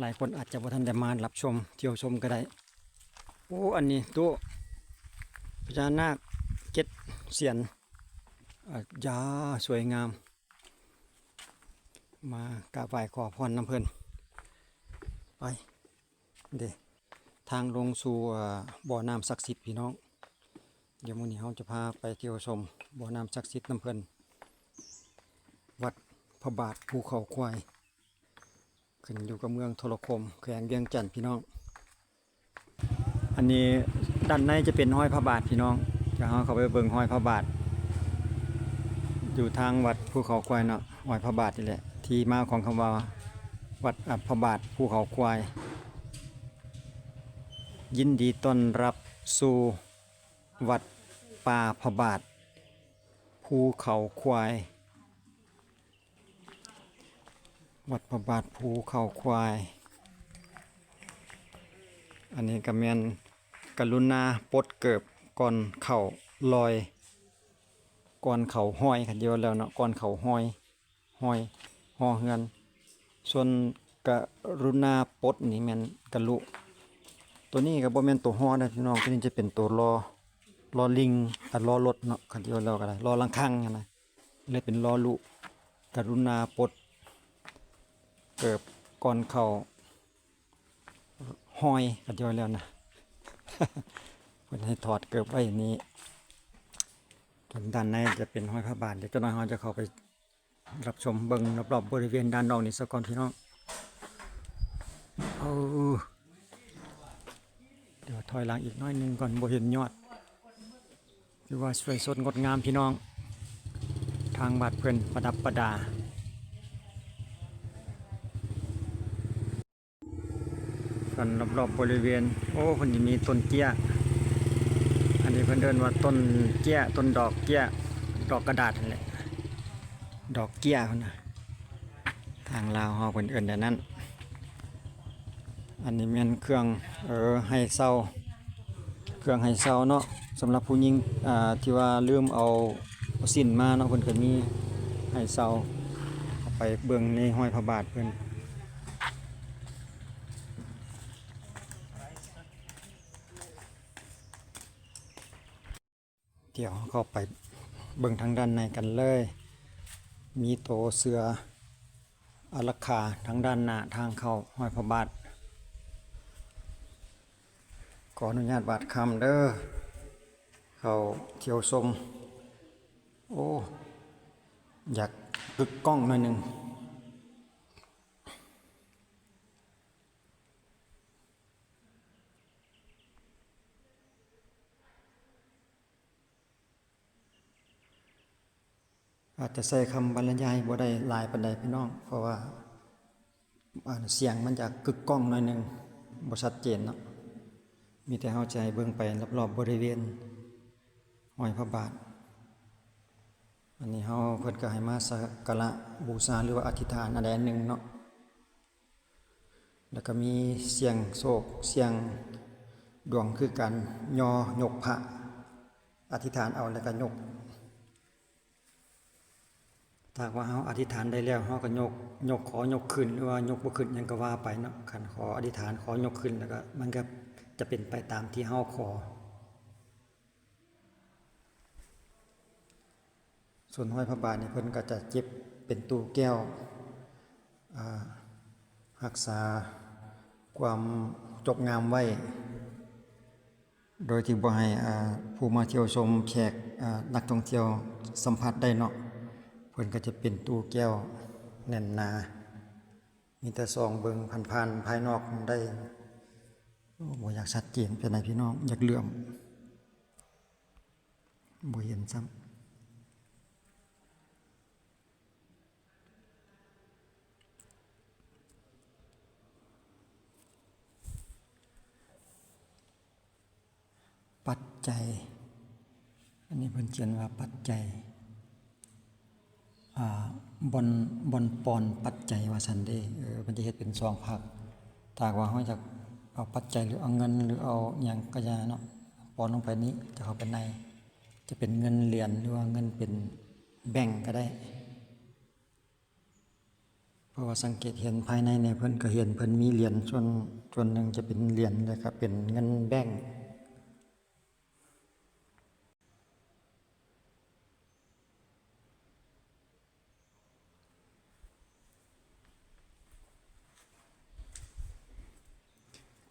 หลายคนอาจจะบ่ทันได้มารับชมเที่ยวชมก็ได้ โอ้ อันนี้ตัวพญานาคเจ็ดเสียนอะยาสวยงาม มากราบไหว้ขอพรน้ำเพลินไปเดทางลงสู่บ่อน้ำศักดิ์สิทธิ์พี่น้อง เดี๋ยวมื้อนี้เราจะพาไปเที่ยวชมบ่อน้ำศักดิ์สิทธิ์น้ำเพลินวัดพระบาทภูเขาควาย ขึ้นอยู่กับเมืองโทรคมแขวงเวียงจันทน์พี่น้อง อันนี้ด้านในจะเป็นห้อยพระบาทพี่น้องจะเฮาเข้าไปเบิ่งห้อยพระบาท อยู่ทางวัดภูเขาควายเนาะห้อยพระบาทนี่แหละ ที่มาของคำว่าวัดอพระบาทภูเขาควาย ยินดีต้อนรับสู่วัดป่าพระบาทภูเขาควาย วัดพระบาทภูเขาควาย อันนี้ก็แม่นกรุณาปดเกิบก่อนเข่าลอยก่อนเขาห้อยคันเดียวแล้วเนาะก่อนเขาห้อยห้อยห่อเฮือน ส่วนกรุณาปดนี่แมนกะลุ ตัวนี้ก็บ่แมนตัวฮอนะพี่น้องตัวนี้จะเป็นตัวรอรอลิงอะรอรถเนาะคันเดียวแล้วก็ได้รอลังคังนะเลยเป็นรอลุกรุณาปด เกิบก่อนเขาห้อยคันเดียวแล้วนะเพิ่นให้ถอดเกิบไว้นี้ส่วนด้านในจะเป็นห้อยพระบาทเดี๋ยวเจ้าน้าที่จะเข้าไปรับชมเบิ่งรอบๆบริเวณด้านนอกนี่ซะก่อนพี่น้องเอาเดี๋ยวถอยหลังอีกน้อยนึงก่อนบ่เห็นยอดคือว่าสวยสดงดงามพี่น้อง ทางบัดเพิ่อนประดับประดา ส่วนรอบๆบริเวณ โอ้เพิ่นจะมีต้นเกี้ย อันนี้เพิ่นเดินว่าต้นเกี้ยต้นดอกเกี้ย ดอกกระดาษนั่นแหละดอกเกี้ยเพิ่นนะทางลาวเฮาเพิ่นอิ้นแบบนั้น อันนี้แม่นเครื่องเออให้เซาเครื่องให้เซาเนาะสำหรับผู้หญิงอ่าที่ว่าลืมเอาสินมาเนาะเพิ่นก็มีให้เซาเอาไปเบิ่งในห้อยพระบาทเพิ่น เดี๋ยวเข้าไปเบิ่งทางด้านในกันเลย มีโตเสืออารักขาทางด้านหน้าทางเข้าห้อยพระบาทขออนุญาตบาดคำเด้อเขาเที่ยวชมโอ้ อยากกึกกล้องหน่อยหนึ่ง อาจจะใส่คำบรรยายบ่ได้หลายปานใดพี่น้อง เพราะว่าเสียงมันจะกึกก้องหน่อยหนึ่งบ่ชัดเจนเนาะมีแต่เข้าใจเบิ่งไปรอบๆบริเวณห้อยพระบาท อันนี้เฮาเพิ่นก็ให้มาสักการะบูชาหรือว่าอธิษฐานอันใดนหนึ่งเนาะแล้วก็มีเสียงโศกเสียงดวงคือกันยอยกพระอธิษฐานเอาแล้วก็ยก ถ้าว่าเฮาอธิษฐานได้แล้วเฮาก็ยกยกขอยกขึ้นหรือว่ายกบ่ขึ้นยังก็ว่าไปเนาะคันขออธิษฐานขอยกขึ้นแล้วก็มันก็จะเป็นไปตามที่เฮาขอ ส่วนห้อยพระบาทเนี่ยเพิ่นก็จะเจ็บเป็นตู้แก้วรักษาความจบงามไว้ โดยที่บ่ให้ผู้มาเที่ยวชมแขกนักท่องเที่ยวสัมผัสได้เนาะ พิ่นก็จะเป็นตู้แก้วแน่นหนา มีแต่ซองเบิงผ่านๆภายนอกได้โอ้บ่อยากชัดเจนเป็นไหนพี่น้อง อยากเหลื่อมบ่เห็นซ้ำปัจจัย อันนี้เพิ่นเขียนว่าปัจจัย บอนบอนปอนปัจจัยว่าซันเดเออมันจะเฮ็ดเป็นสองภาคถ้ากว่าเฮาจะเอาปัจจัยหรือเอาเงินหรือเอาหยังก็อย่าเนาะปอนลงไปนี้จะเข้าไปใน จะเป็นเงินเหรียญหรือว่าเงินเป็นแบ่งก็ได้ เพราะว่าสังเกตเห็นภายในเนี่ยเพิ่นก็เห็นเพิ่นมีเหรียญส่วนส่วนหนึ่งจะเป็นเหรียญเลยครับเป็นเงินแบ่ง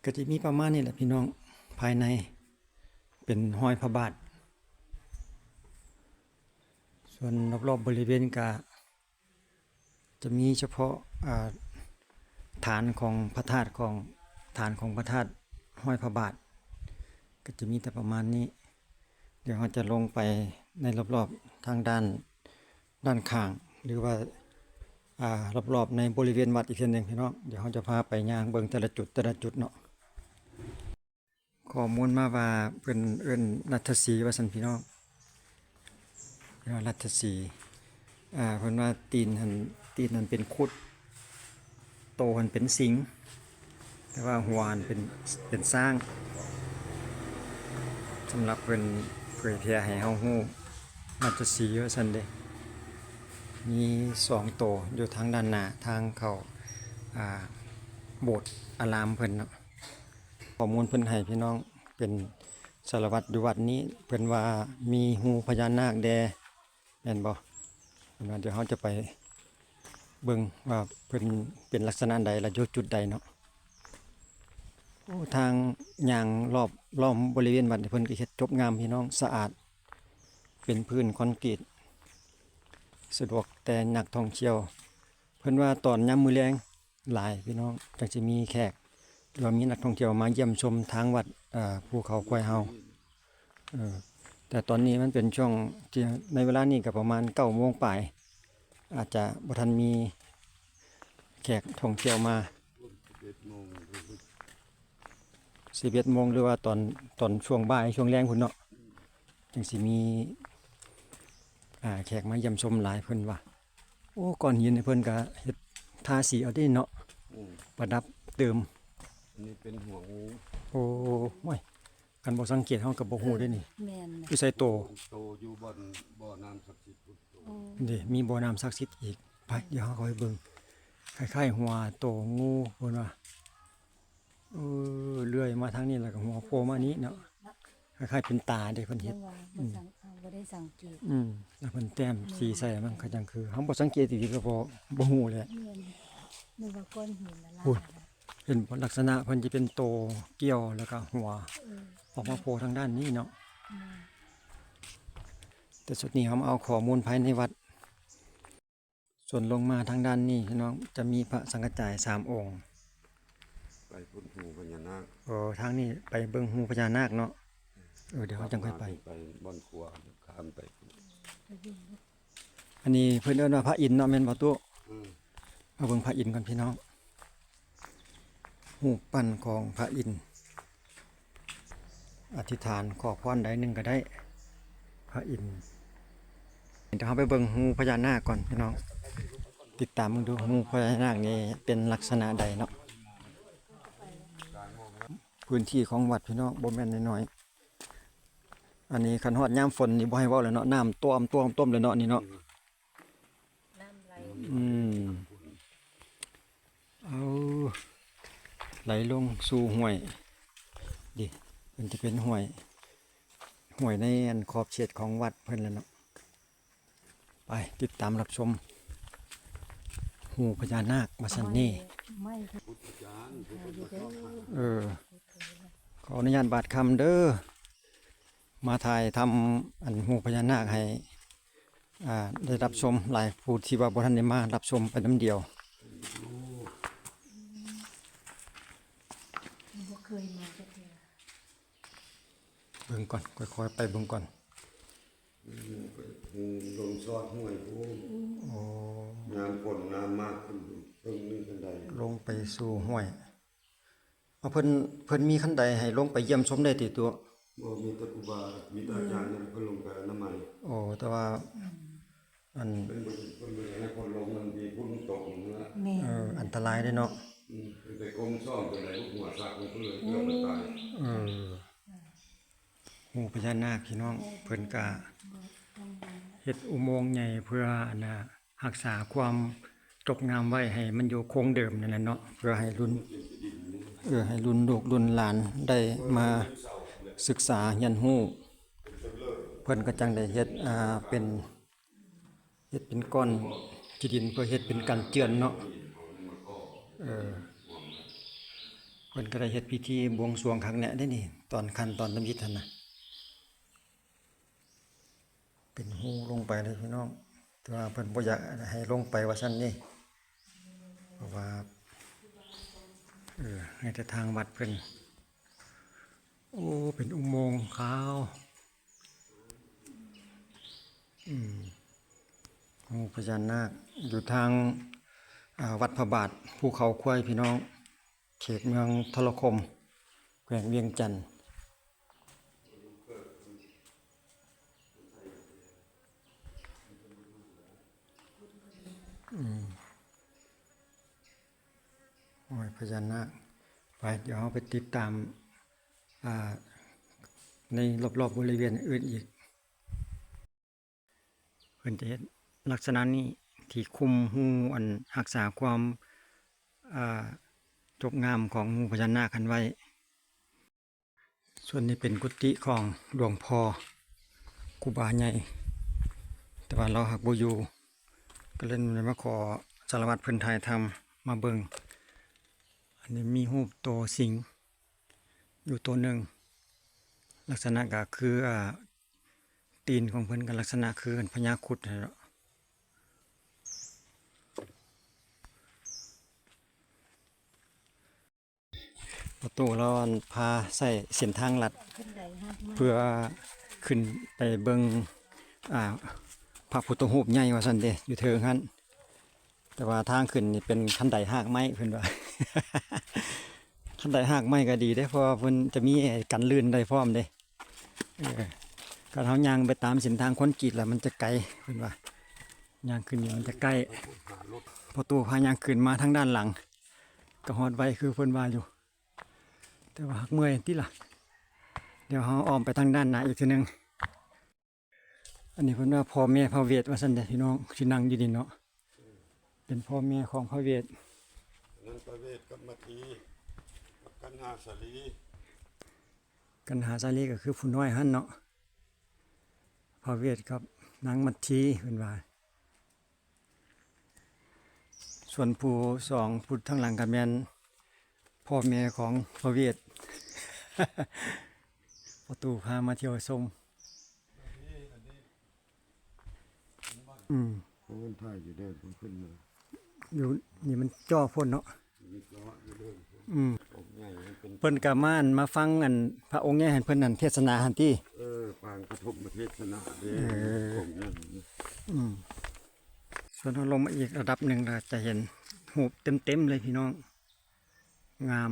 ก็จะมีประมาณนี้แหละพี่น้องภายในเป็นห้อยพระบาท ส่วนรอบๆบริเวณก็จะมีเฉพาะาฐานของพระธาตุของฐานของพระธาตุห้อยพระบาท ก็จะมีแต่ประมาณนี้ เดี๋ยวเราจะลงไปในรอบๆทางด้านด้านข้าง หรือว่าอ่ารอบๆในบริเวณวัดอีกเช่นหนึ่งพี่น้องเดี๋ยวเราจะพาไปย่างเบิงแต่ละจุดแต่ละจุดเนาะ ข้อมูลมาว่าเพิ่นเอิ้นนัทศรีว่าซั่นพี่น้องเรียกว่ารัชสีอ่าเพิ่นว่าตีนหันตีนนั้นเป็นคุด โตหันเป็นสิงแต่ว่าหัวหันเป็นเป็นสร้างสำหรับเพิ่นเผยแพร่ให้เฮาฮู้รัชสีว่าซั่นเด้มีสองโตอยู่ทางด้านหน้าทางเข้าอ่าโบสถ์อารามเพิ่นเนาะ ข้อมูลเพิ่นให้พี่น้องเป็นสารวัตรอยู่วัดนี้เพิ่นว่ามีหูพญานาคแดแม่นบ่เพิ่นว่าเดี๋ยวเราจะไปเบิ่งว่าเพิ่นเป็นลักษณะใดและอยู่จุดใดเนาะโอ้ทางย่างรอบล้อมบริเวณวัดนี่เพิ่นก็เฮ็ดจบงามพี่น้องสะอาด เป็นพื้นคอนกรีตสะดวกแต่นักท่องเที่ยว เพิ่นว่าตอนยามมื้อแลงหลายพี่น้องจังสิมีแขก หรือว่ามีนักท่องเที่ยวมาเยี่ยมชมทางวัดภูเขาควายเฮาเออแต่ตอนนี้มันเป็นช่วงที่ในเวลานี้ก็ประมาณเก้าโมงปลาย อาจจะบทันมีแขกท่องเที่ยวมาสิบเอ็ดโมงหรือว่าตอนตอนช่วงบ่ายช่วงแรงพุ่นเนาะจึงสิมีอ่าแขกมาเยี่ยมชมหลายเพิ่นว่าโอ้ก่อนหินนี่เพิ่นก็เฮ็ดทาสีเอาได้เนาะประดับเติม นนี้เป็นหัวงูโอ้ไม่กันบ่สังเกตเฮาก็บ่ฮู้เด้นี่แม่นน่ะอยู่ใส่โตโตอยู่บนบ่อน้ำศักดิ์สิทธิ์พุทธโตนี่มีบ่อน้ำศักดิ์สิทธิ์อีกไปเดี๋ยวเราคอยเบิ่งคล้ายๆหัวโตงูเพิ่นว่าเออเลื่อยมาทางนี้แล้วก็หัวโผล่มานี้เนาะคล้ายๆเป็นตาเด้เพิ่นจัเฮ็ดงว่าบ่สังเอาบ่ได้สังเกตอืมแล้วเพิ่นแต้มสีใส่มันก็จังคือเฮาบ่สังเกตดีๆก็บ่บ่ฮู้แหละ แม่นนึกว่าก้อนหินละลาพูดยนะ เป็นลักษณะเพิ่นจะเป็นโตเกี่ยวแล้วก็หัวเออออกมาโผล่ทางด้านนี้เนาะแม่นแต่สุดนี้เรามาเอาข้อมูลภายในวัด ส่วนลงมาทางด้านนี้พี่น้องจะมีพระสังฆจายสามองค์ ไปพุทธหูพญานาคเออทางนี้ไปเบิ่งหูพญานาคเนาะเออเดี๋ยวเราจังค่อยไปไปบอนครัวข้ามไป อันนี้เพิ่นเอิ้นว่าพระอินทร์เนาะแม่นบ่ตู้อืมมาเบิ่งพระอินทร์ก่อนพี่น้อง หูปปั้นของพระอินทร์อธิษฐานขอพรใดหนึ่งก็ได้ พระอินทร์เดี๋ยวเราไปเบิ่งหูพญานาคก่อนพี่น้อง ติดตามมึงดูหูพญานาคนี่เป็นลักษณะใดเนาะพื้นที่ของวัดพี่น้องบ่แม่นน้อยๆอันนี้คันฮอดยามฝนนี่บ่ให้เว้าเลยเนาะน้ำท่วมท่วมท่วมเลยเนาะนี่เนาะน้ำไหลอืม เอา ไหลลงสู่ห้วยดิมันจะเป็นห้วยห้วยในอันขอบเขตของวัดเพิ่นแล้วเนาะไปติดตามรับชมหูพญานาคมาสันนี่เออขออนุญาตบาดคำเด้อมาถ่ายทำอันหูพญานาคให้อ่าได้รับชมหลายผู้ที่ว่าบ่ทันได้มารับชมไปน้ำเดียว บ่ เคยมาจักเทื่อเบิ่งก่อนค่อยๆไปเบิ่งก่อนหูลงซอดห้วยผู้โอ้น้ำฝนน้ำมากขึ้นเพิ่งนึงกันใดลงไปสู่ห้วยเอาเพิ่นเพิ่นมีขั้นใดให้ลงไปเยี่ยมชมได้ติตัวบ่มีแตะกูบามีแตาอาจารย์นั่นก็ลงไปน้ำมันโอ้แต่ว่าอันเป็นบ่เป็นบ่ให้คนลงมันมีพุ่นตกนั่นละแม่นเอออันตรายเด้เนาะ อืมไปกรมซ่อมกันได้หัวสักมันก็เลยเกือบตายเออหูพญานาคพี่น้องเพิ่นก็เฮ็ดอุโมงค์ใหญ่เพื่ออันน่ะรักษาความจบงามไว้ให้มันอยู่คงเดิมนั่นแหละเนาะเพื่อให้รุ่นเออให้รุ่นลูกรุ่นหลานได้มาศึกษาเรียนรู้เพิ่นก็จังได้เฮ็ดอ่าเป็นเฮ็ดเป็นก้อนที่ดินเพื่อเฮ็ดเป็นการเจือนเนาะเออ พิ่นก็ได้เฮ็ดพิธีบวงสรวงครั้งนี้ได้นี่ ตอนขั้นตอนตำยิดหั่นน่ะเป็นหูลงไปเลยพี่น้องแต่ว่าเพิ่นบ่อยากให้ลงไปว่าซั่นนี่เพราะว่าเออให้แต่ทางวัดเพิ่นโอ้เป็นอุโมงค์ขาวอืมโอ้พญานาคอยู่ทางาวัดพระบาทภูเขาควายพี่น้อง เขตเมืองทรคม แขวงเวียงจันทน์โอ้ยพญานาคไปเดี๋ยวเราไปติดตามาในรอบๆบริเวณอื่นอีก เพื่อนจะเห็นลักษณะนี้ที่คุมหูอันรักษาความอ่า จบงามของงูพญานาคกันไว้ ส่วนนี้เป็นกุฏิของหลวงพ่อครูบาใหญ่ แต่ว่าเราหักบูยูก็เล่นมาขอสารวัตรเพิ่นไทยทำมาเบิงอันนี้มีรูปตัวสิง อยู่ตัวหนึ่ง ลักษณะก็คืออตีนของเพิ่อนกับลักษณะคือพญาคุดนะ ประตูเราอันพาใส่เส้นทางลัดขึ้นใดฮักมาเพื่อขึ้นไปเบิงอ่าพระพุทธรูปใหญ่ว่าซั่นเด้อยู่เทิงหั่นแต่ว่าทางขึ้นนี่เป็นคันไดหากไม้เพิ่นว่าคันไดหากไม้ก็ดีเด้เพราะว่าเพิ่นจะมีไอ้กันลื่นได้พร้อมเด้เออการเฮาย่างไปตามเส้นทางคอนกรีตแล้วมันจะไกลเพิ่นว่าย่างขึ้นนี่มันจะใกล้พอตู้พาย่างขึ้นมาทางด้านหลัง ก็ฮอดไว้คือเพิ่นว่าอยู่ แต่ว่าหักเมื่อยติล่ะเดี๋ยวเราอ้อมไปทางด้านหน้าอีกทีหนึงอันนี้เพิ่นว่าพ่อแม่พระเวทว่าซั่นเด้อพี่น้องที่นั่งอยู่นี่เนาะเป็นพ่อแม่ของพระเวทนันประเวศกับมาทีกับกันหาสลีกันหาสาลีก็คือผู้น้อยหั่นเนาะพระเวทกับนางมัททีเพิ่นว่าส่วนผู้สองผู้ทางหลังก็แม่นพ่อแม่ของพระเวท ประตูพามาเที่ยวชมอืมเขาเป็นไทยอยู่เดินผมขึ้นมาอยู่นี่มันจ่อพ่นเนาะมีเกาะอยู่เดินอืมผมใหญ่มันเป็นเพิ่นก็มาอั่นมาฟังอัน พระองค์ใหญ่ให้เพิ่นนั่นเทศนาหันติเออปางกระทบประเทศชนะเด้เออผมนั่นอืมส่วนเราลงมาอีกระดับหนึ่งเราจะเห็นหูปเต็มๆเลยพี่น้อง งาม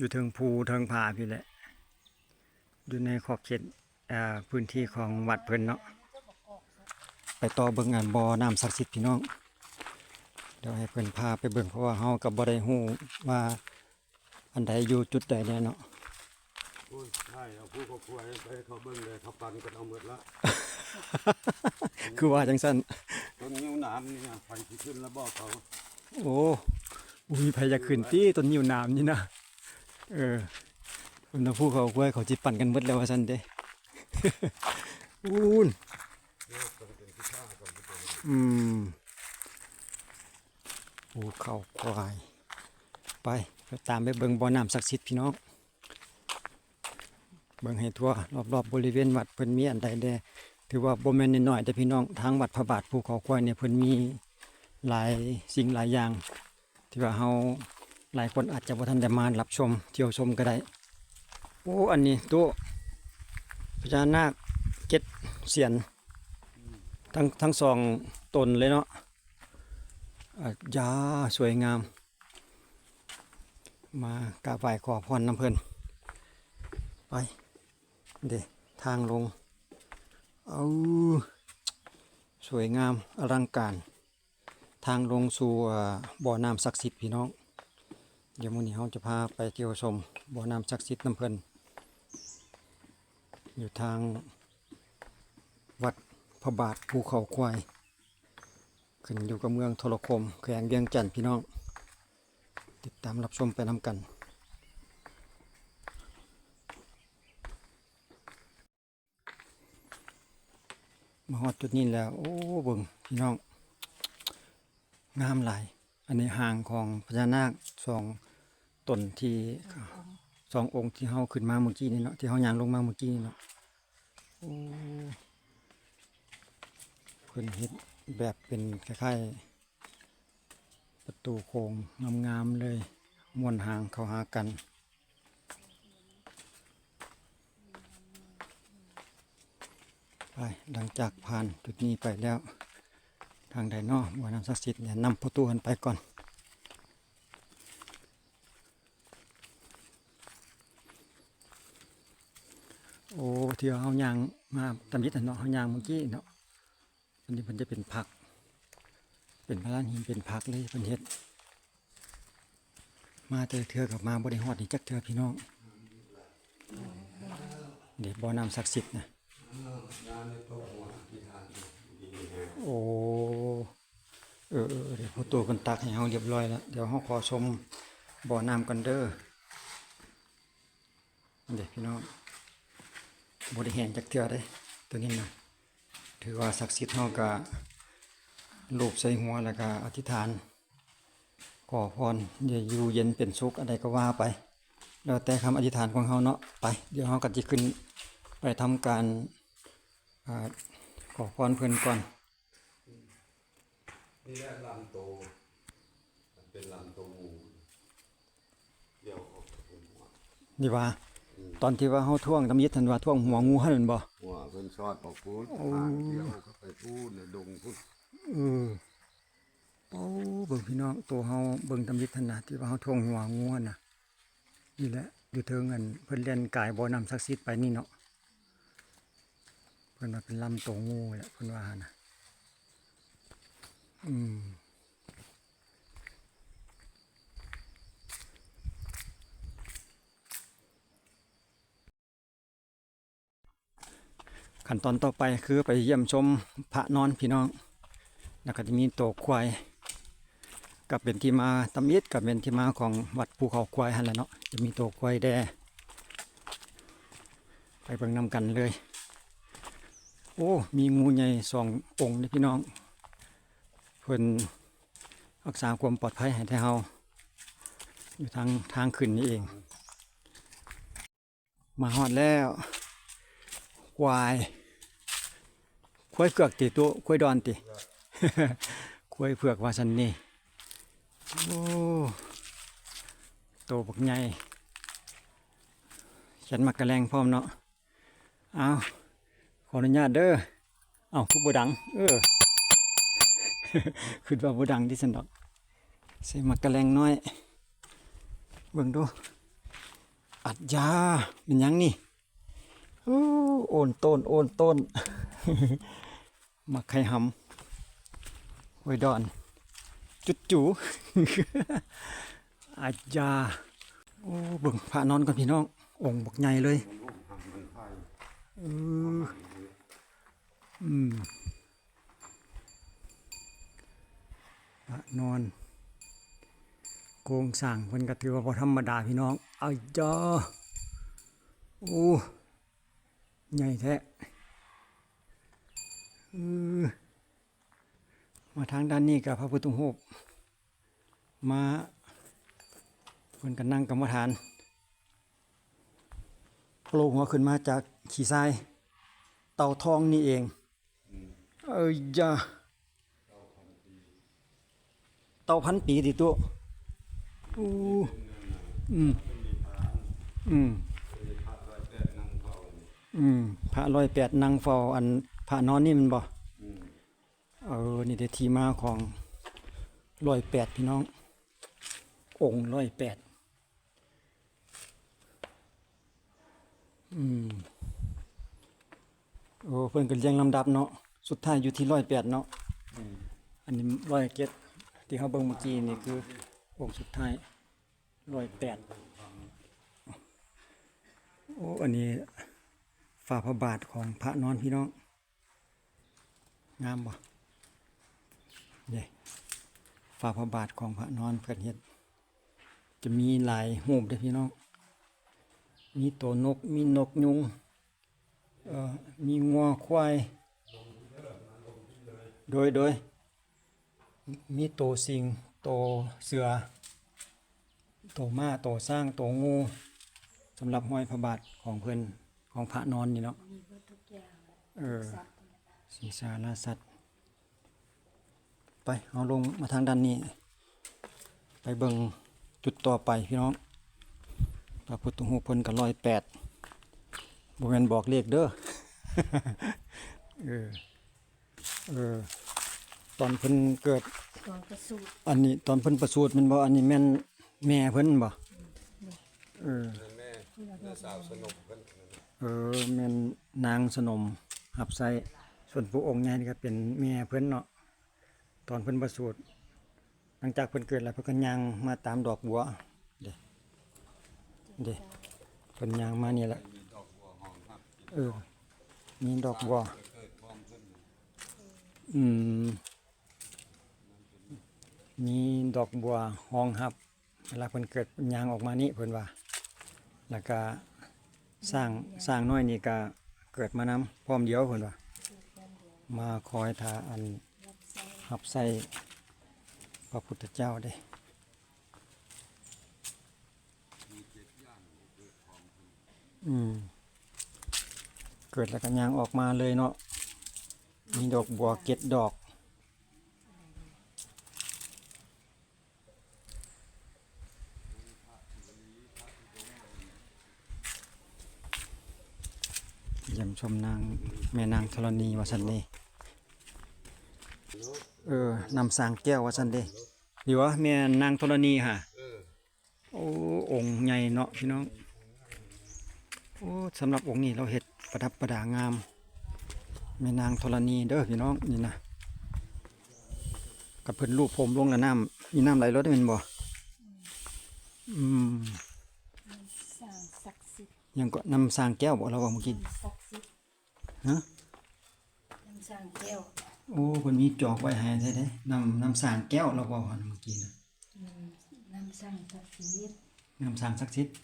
อยู่เทิงภูเทิงผาพี่แหละ อยู่ในขอบเขตอ่าพื้นที่ของวัดเพิ่นเนาะไปต่อเบิ่งงานบ่อน้ำศักดิ์สิทธิ์พี่น้องเดี๋ยวให้เพิ่นพาไปเบิ่งเพราะว่าเฮาก็บ่ได้ฮู้ว่าอันใดอยู่จุดใดแน่เนาะโอ้ยใช่เอาผู้ก็ควายไปให้เขาเบิ่งเลยเขาปันกันเอาหมดละ คือว่าจังซั่นต้นนิ้วน้ำนี่นะไฟที่ขึ้นแล้วบอกเขา โอ้อุ้ยไผอยากขึ้นตี้ต้นยิ้วน้ำนี่นะ เออคนน่ะผู้เขากล้วยเขาจิปั่นกันเบิดแล้วว่าสันเด้ อูนอืมโอ้เขาควาย ไปไปตามไปเบิงบ่อน้ำศักดิ์สิทธิ์พี่น้อง เบิงให้ทั่วรอบๆบริเวณวัดเพิ่นมีอันใดแดถือว่าบ่แม่นน้อยๆแต่พี่น้องทางวัดพระบาทภูเขาควายเนี่ยเพิ่นมีหลายสิ่งหลายอย่าง ที่ว่าเฮา หลายคนอาจจะบ่ทันได้มารับชมเที่ยวชมก็ได้โอ้อันนี้ตัวพญานาคเจ็ดเสียนทั้งทั้งสองตนเลยเนาะยาสวยงาม มากราบไหว้ขอพรน้ำเพลินไปเดทางลง เอาสวยงามอลังการ ทางลงสู่บ่อน้ำศักดิ์สิทธิ์พี่น้อง เดี๋ยวมื้อนี้เราจะพาไปเที่ยวชมบ่อน้ำศักดิ์สิทธิ์น้ำเพิ่นอยู่ทางวัดพระบาทภูเขาควาย ขึ้นอยู่กับเมืองโทรคมแขวงเวียงจันทน์พี่น้อง ติดตามรับชมไปนำกันมาฮอดจุดนี้แล้ว โอ้เบิ่งพี่น้อง งามหลาย อันนี้ห่างของพญานาคสอง ตนที่สององค์ที่เฮาขึ้นมาเมื่อกี้นี่เนาะที่เฮาย่างลงมาเมื่อกี้นี่เนาะโอ้เพิ่นเฮ็ดแบบเป็นคล้ายๆประตูโค้งงามๆเลยม้วนหางเข้าหากันไปหลังจากผ่านจุดนี้ไปแล้วทางไดนอบัวน้ำศักดิ์สิทธิ์เนี่ยนำประตูกันไปก่อน โอ้ ที่เฮายางมาตำยิดน่ะเนาะเฮายางเมื่อกี้เนาะอันนี้มันจะเป็นผัก เป็นพระลานหินเป็นผักเลยเป็นเฮ็ด มาเจอเทือกับมาบริหอดนี่จักเทือพี่น้องเดี๋ยวบ่อน้ำศักดิ์สิทธิ์นะโอ้เออเดี๋ยวพอตัวกันตักให้เฮาเรียบร้อยแล้วเดี๋ยวเฮาขอชมบ่อน้ำกันเด้อเด็กพี่น้อง บ่ได้แหงจักเทื่อเด้ตัวนี้นะถือว่าศักดิ์สิทธิ์เฮาก็รูปใส่หัวแล้วก็อธิษฐานขอพรอย่าอยู่เย็นเป็นสุขอะไรก็ว่าไป แล้วแต่คำอธิษฐานของเฮาเนาะไป เดี๋ยวเฮาก็จะขึ้นไปทำการอ่าขอพรเพื่อนก่อนนี่แหละลำโตมันเป็นลำโตงูเดี๋ยวออกจากหัวนี่ว่า ตอนที่ว่าเฮาท่วงตำยิดทันว่าท่วงหัวงูหั่นแม่นบ่หัวเป็นชอดออกพูดทางเดียวก็ไปพูดในดงพูดเออโอ้เบิ่งพี่น้องตัวเฮาเบิ่งตำยิดทันนะที่ว่าเฮาท่วงหัวงูหั่นน่ะนี่แหละอยู่เทิงอันเพิ่นเล่นกายบ่อน้ำศักดิ์สิทธิ์ไปนี่เนาะเพิ่นว่าเป็นลำตัวงูแหละเพิ่นว่าหั่นน่ะอืม ขั้นตอนต่อไปคือไปเยี่ยมชมพระนอนพี่น้องแล้วก็จะมีตัวควายกับเป็นที่มาตำยิดกับเป็นที่มาของวัดภูเขาควายหันและเนาะจะมีตัวควายแดไปเบิ่งนำกันเลย โอ้ มีงูใหญ่สององค์นี่พี่น้อง เพิ่นรักษาความปลอดภัยให้แท้เฮาอยู่ทางทางขึ้นนี่เอง มาฮอดแล้วควาย ควยเผือกติตัวควยดอนติควยเผือกวาสันนี่โอ้โตบักใหญ่ฉันมักกระแรงพร้อมเนาะเอาขออนุญาตเด้อเอาคือบดัง เออคือว่าบดังที่สันดอกใส่มักกระแรงน้อยเบิ่งดูอัดยาเป็นยังนี่โอ้โอนต้นโอนต้น มักไข่หำไว้ดอน จุดจูอาจาโอ้เบิ่งพระนอนก่อนพี่น้อง องค์บักใหญ่เลยนทำมันไพ่เอออืมพระนอนโครงสร้างเพิ่นก็ถือว่าบ่ธรรมดาพี่น้องอาจาโอ้ใหญ่แท้ มาทางด้านนี้กับพระพุทธรูปมาเพิ่นก็นั่งกรรมฐานโผล่หัวขึ้นมาจากขี้ทราย เต่าทองนี่เอง เอ้ยยาเต่าพันปีดิตัวอู้อืมอืมอืมพระร้อยแปดนางเฝ้าอัน พระนอนนี่มันบ่เออนี่เดี๋ยวที่มาของร้อยแปดพี่น้อง องค์ร้อยแปดอืมโอ้เพิ่นก็เรียงลำดับเนาะสุดท้ายอยู่ที่ร้อยแปดเนาะอันนี้ร้อยเจ็ดที่เขาเบิ่งเมื่อกี้นี่คือองค์สุดท้ายร้อยแปดโอ้อันนี้ฝ่าพระบาทของพระนอนพี่น้อง งามบ่เด้ฝ่าพระบาทของพระนอนเพิ่นเฮ็ด จะมีหลายรูปเด้พี่น้อง มีตัวนก มีนกยุง เอ่อ มีงัวควาย โดยโดย มีโตวสิงโตวเสือโตวมาโตวสร้างโตวงูสำหรับห้อยพระบาทของเพิ่นของพระนอนนี่เนาะ เออ สัตว์สีสารสัตว์ ไปเอาลงมาทางด้านนี้ ไปเบิ่งจุดต่อไปพี่น้องพระพุทธรูปเพิ่นก็ร้อยแปดบ่แม่นบอกเลขเด้อเออเออตอนเพิ่นเกิดตอนประสูติอันนี้ตอนเพิ่นประสูติแมันบ่อันนี้แม่นแม่เพิ่นบ่เออแม่แม่สาวสนุกเพิ่นนั่นน่ะเออแม่นนางสนมหับไซ ส่วนผู้องค์ใหญ่นี่ก็เป็นแม่เพิ่นเนาะตอนเพิ่นประสูติหลังจากเพิ่นเกิดแล้วเพิ่นก็ย่างมาตามดอกบัวเด้เด้เพิ่นย่างมานี่แหละเออมีดอกบัวอืมมีดอกบัวห้องหับ เวลาเพิ่นเกิดยางออกมานี่เพิ่นว่า แล้วก็สร้างสร้างน้อยนี่ก็เกิดมานำพร้อมเดียวเพิ่นว่า มาคอยทาอันรับใช้หับใส่พระพุทธเจ้าเด้อืม เกิดแล้วก็ยางออกมาเลยเนาะ มีดอกบัวเก็ดดอกเยี่ยมชมนางแม่นางธรณีวาสันเด เออนำสร้างแก้ววาสันเดดีวะแม่นางธรณีค่ะออโอ้องค์ใหญ่เนาะพี่น้องโอ้สำหรับองค์นี้เราเห็ดประดับประดางามแม่นางธรณีเด้อพี่น้องนี่นะกับเพิ่นรูปผมลงล้วน้ำมีน้ำไหลรถได้เป็นบ่อืมยังก็นำสร้างแก้วบ่เราว่าเมื่อกี้ศักดิ์สิทธิ์ฮะนำสร้างแก้ว โอ้เพิ่นมีจอกไว้ให้ได้เด้นำนำสร้างแก้วเราว่าว่าเมื่อกี้นะอืมน้ำสร้างศักดิ์สิทธิ์น้ำสร้างศักดิ์สิทธิ์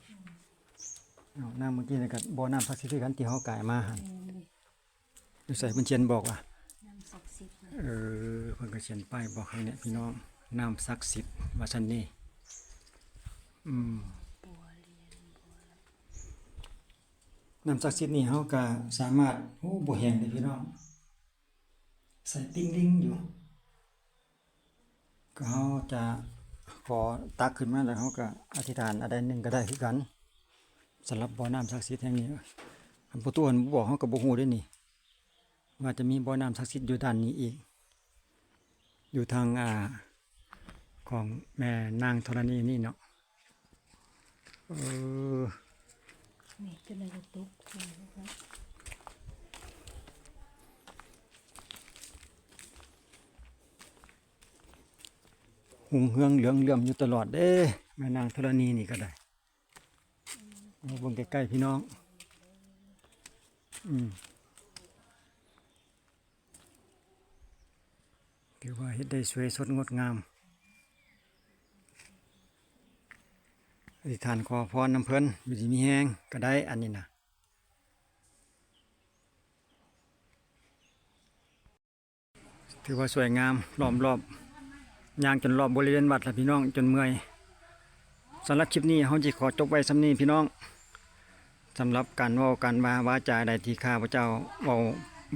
เอาน้ำเมื่อกี้นี่ก็บ่น้ำศักดิ์สิทธิ์คือกันที่เฮากายมาหั่นเออนี่อยู่ใส่เพิ่นเขียนบอกว่าน้ำศักดิ์สิทธิ์นะเออเพิ่นก็เขียนป้ายบอกข้างเนี้ยพี่น้องน้ำศักดิ์สิทธิ์ว่าซั่นนี่อืมบัวเรียนบัวน้ำศักดิ์สิทธิ์นี่เฮาก็สามารถโอ้บ่แห้งเลยพี่น้อง ใส่ติ้งลิงอยู่ ก็เฮาจะขอตักขึ้นมาแล้วเฮาก็อธิษฐานอะไรหนึ่งก็ได้คือกันสำหรับบ่อน้ำศักดิ์สิทธิ์แห่งนี้อันผู้ตัวอันบ่บอกเฮาก็บ่ฮู้ด้นี่ว่าจะมีบ่อน้ำศักดิ์สิทธิ์อยู่ด้านนี้อีก อยู่ทางอ่าของแม่นางธรณีนี่เนาะเออนี่จนอะไรตกนี่นะครับ หุงเฮืองเหลืองเหลื่อมอยู่ตลอดเด้แม่นางธรณีนี่ก็ได้เอาเบิ่งใกล้ๆพี่น้อง อืมถือว่าเฮ็ดได้สวยสดงดงามอธิษฐานขอพรน้ำเพิ่นอยู่ดีมีแห้งก็ได้อันนี้นะถือว่าสวยงามล้อมรอบ ย่างจนรอบบริเวณวัดละพี่น้องจนเมื่อยสำหรับคลิปนี้เขาจะขอจบไว้สำนี้พี่น้องสำหรับการว่าการวาวาจาใดที่ข้าพเจ้าว้า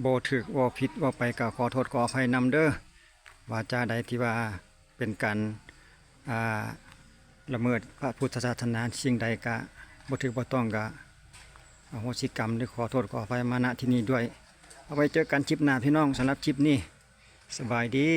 โบถึกว่าผิดว่าไปก็ขอโทษขออภัยนำเด้อวาจาใดที่ว่าเป็นการาละเมิดพระพุทธศาสนาสิ่งใดก็บ่ถึกบ่ต้องก็อโหสิกรรมหรือขอโทษขออภัยมาณที่นี้ด้วย เอาไว้เจอกันคลิปหน้าพี่น้องสำหรับคลิปนี้ สบายดี